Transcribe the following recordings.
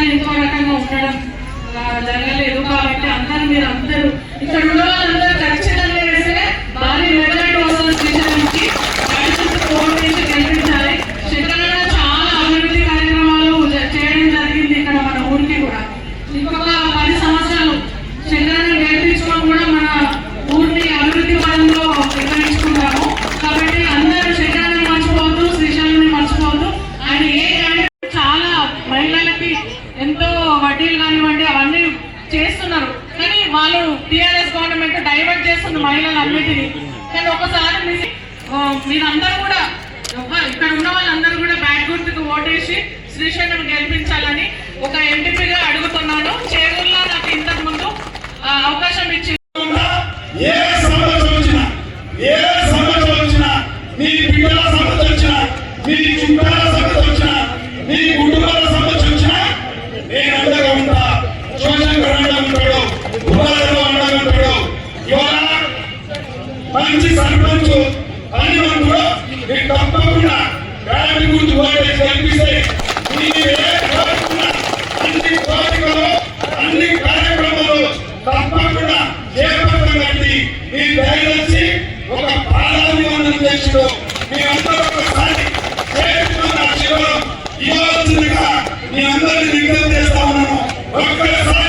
ఒకసారి ఇంకో రకంగా ఉండడం జరగలేదు. కాబట్టి అందరూ మీరు అందరూ ఇక్కడ ఉన్న వాళ్ళందరూ కానీ ఒకసారి మీరందరూ కూడా ఇక్కడ ఉన్న వాళ్ళందరూ కూడా బ్యాట్ గుర్తుకు ఓటేసి శ్రీశైలం గెలిపించాలని ఒక ఎంపీగా అడుగుతున్నాను. మంచి సర్పంచ్ హనుమంతుడు మీకు తప్పకుండా గాలి గుర్తు ఓటేసి కనిపిస్తే అన్ని కోరికలు అన్ని కార్యక్రమాలు తప్పకుండా చేపట్టండి మీ దయచేసి ఒక పాదాభివందనం చేసిన మీ అందరూ ఒకసారి చేస్తున్న శివరం ఇవ్వాల్సిందిగా మీ అందరినీ విజ్ఞప్తి చేస్తా ఉన్నాను. ఒక్కసారి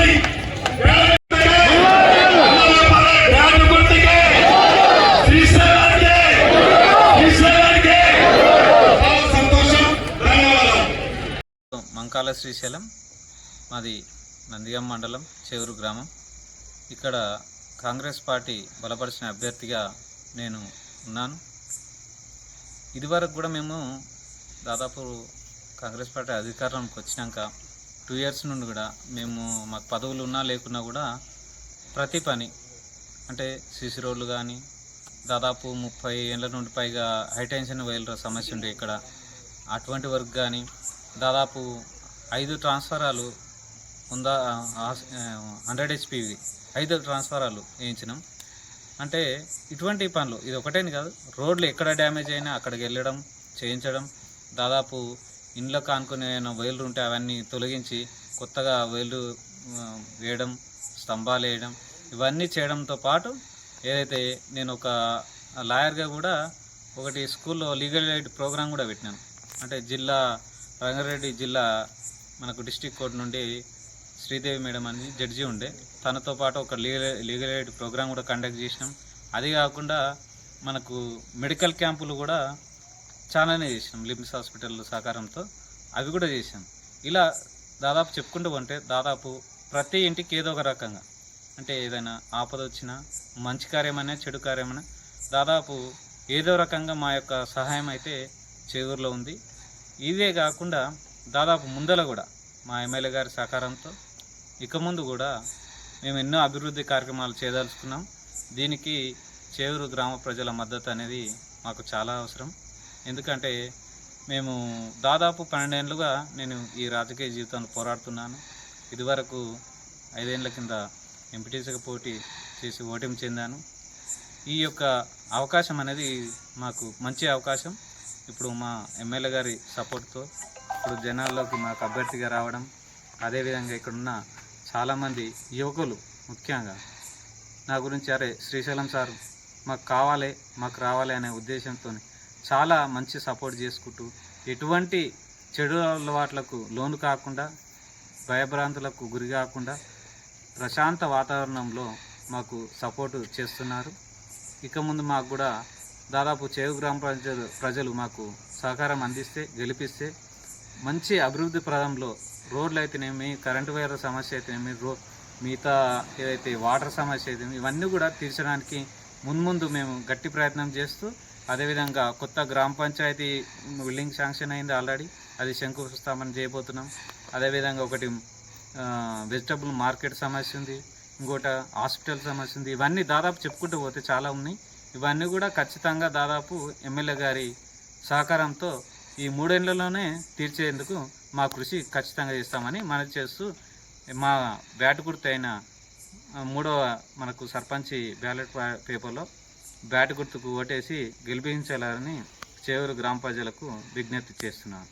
మంకాల శ్రీశైలం మాది నందిగం మండలం చేవూరు గ్రామం. ఇక్కడ కాంగ్రెస్ పార్టీ బలపరిచిన అభ్యర్థిగా నేను ఉన్నాను. ఇదివరకు కూడా మేము దాదాపు కాంగ్రెస్ పార్టీ అధికారంకి వచ్చినాక టూ ఇయర్స్ నుండి కూడా మేము మాకు పదవులు ఉన్నా లేకున్నా కూడా ప్రతి పని అంటే సిసి రోడ్లు కానీ దాదాపు ముప్పై ఏళ్ళ నుండి పైగా హైటెన్షన్ వైల్ సమస్య ఉండే ఇక్కడ. అటువంటి వర్క్ కానీ దాదాపు ఐదు ట్రాన్స్ఫారాలు ఉందా హండ్రెడ్ హెచ్పివి ఐదు ట్రాన్స్ఫారాలు వేయించినాం. అంటే ఇటువంటి పనులు ఇది ఒకటేని కాదు రోడ్లు ఎక్కడ డ్యామేజ్ అయినా అక్కడికి వెళ్ళడం చేయించడం దాదాపు ఇండ్ల కానుకునే వైర్లు ఉంటే అవన్నీ తొలగించి కొత్తగా వైర్లు వేయడం స్తంభాలు వేయడం ఇవన్నీ చేయడంతో పాటు ఏదైతే నేను ఒక లాయర్గా కూడా ఒకటి స్కూల్లో లీగల్ ఎయిడ్ ప్రోగ్రామ్ కూడా పెట్టినాను. అంటే జిల్లా రంగారెడ్డి జిల్లా మనకు డిస్టిక్ కోర్టు నుండి శ్రీదేవి మేడం అని జడ్జి ఉండే. తనతో పాటు ఒక లీగల్ లీగల్ ఎయిడ్ ప్రోగ్రామ్ కూడా కండక్ట్ చేసినాం. అది కాకుండా మనకు మెడికల్ క్యాంపులు కూడా చాలానే చేసినాం. లిమ్స్ హాస్పిటల్ సహకారంతో అవి కూడా చేసాం ఇలా దాదాపు చెప్పుకుంటూ ఉంటే దాదాపు ప్రతి ఇంటికి ఏదో ఒక రకంగా అంటే ఏదైనా ఆపద వచ్చినా మంచి కార్యమైనా చెడు కార్యమైనా దాదాపు ఏదో రకంగా మా యొక్క సహాయం అయితే చేదూరులో ఉంది. ఇదే కాకుండా దాదాపు ముందల కూడా మా ఎమ్మెల్యే గారి సహకారంతో ఇక ముందు కూడా మేము ఎన్నో అభివృద్ధి కార్యక్రమాలు చేయదలుచుకున్నాం. దీనికి చేవూరు గ్రామ ప్రజల మద్దతు అనేది మాకు చాలా అవసరం. ఎందుకంటే మేము దాదాపు పన్నెండేళ్ళుగా నేను ఈ రాజకీయ జీవితాన్ని పోరాడుతున్నాను. ఇదివరకు ఐదేళ్ళ కింద ఎంపీటీసీగా పోటీ చేసి ఓటమి చెందాను. ఈ యొక్క అవకాశం అనేది మాకు మంచి అవకాశం. ఇప్పుడు మా ఎమ్మెల్యే గారి సపోర్ట్తో ఇప్పుడు జనాల్లోకి మాకు అభ్యర్థిగా రావడం అదేవిధంగా ఇక్కడున్న చాలామంది యువకులు ముఖ్యంగా నా గురించి అరే శ్రీశైలం సార్ మాకు కావాలి మాకు రావాలి అనే ఉద్దేశంతో చాలా మంచి సపోర్ట్ చేసుకుంటూ ఎటువంటి చెడు అలవాట్లకు లోను కాకుండా భయభ్రాంతులకు గురి కాకుండా ప్రశాంత వాతావరణంలో మాకు సపోర్టు చేస్తున్నారు. ఇక ముందు మాకు కూడా దాదాపు చేవు గ్రామ ప్రజలు ప్రజలు మాకు సహకారం అందిస్తే గెలిపిస్తే మంచి అభివృద్ధి ప్రదంలో రోడ్లు అయితేనేమి కరెంటు వైర్ సమస్య అయితేనేమి రో మిగతా ఏదైతే వాటర్ సమస్య అయితే ఇవన్నీ కూడా తీర్చడానికి మున్ముందు మేము గట్టి ప్రయత్నం చేస్తూ అదేవిధంగా కొత్త గ్రామ పంచాయతీ బిల్డింగ్ శాంక్షన్ అయింది ఆల్రెడీ అది శంకుస్థాపన చేయబోతున్నాం. అదేవిధంగా ఒకటి వెజిటబుల్ మార్కెట్ సమస్య ఉంది ఇంకోట హాస్పిటల్ సమస్య ఉంది ఇవన్నీ దాదాపు చెప్పుకుంటూ పోతే చాలా ఉన్నాయి. ఇవన్నీ కూడా ఖచ్చితంగా దాదాపు ఎమ్మెల్యే గారి సహకారంతో ఈ మూడేళ్ళలోనే తీర్చేందుకు మా కృషి ఖచ్చితంగా చేస్తామని మనం చేస్తూ మా బ్యాట్ గుర్తు అయిన మూడవ మనకు సర్పంచి బ్యాలెట్ పేపర్లో బ్యాట్ గుర్తుకు ఓటేసి గెలిపించాలని చేవూరు గ్రామ ప్రజలకు విజ్ఞప్తి చేస్తున్నాను.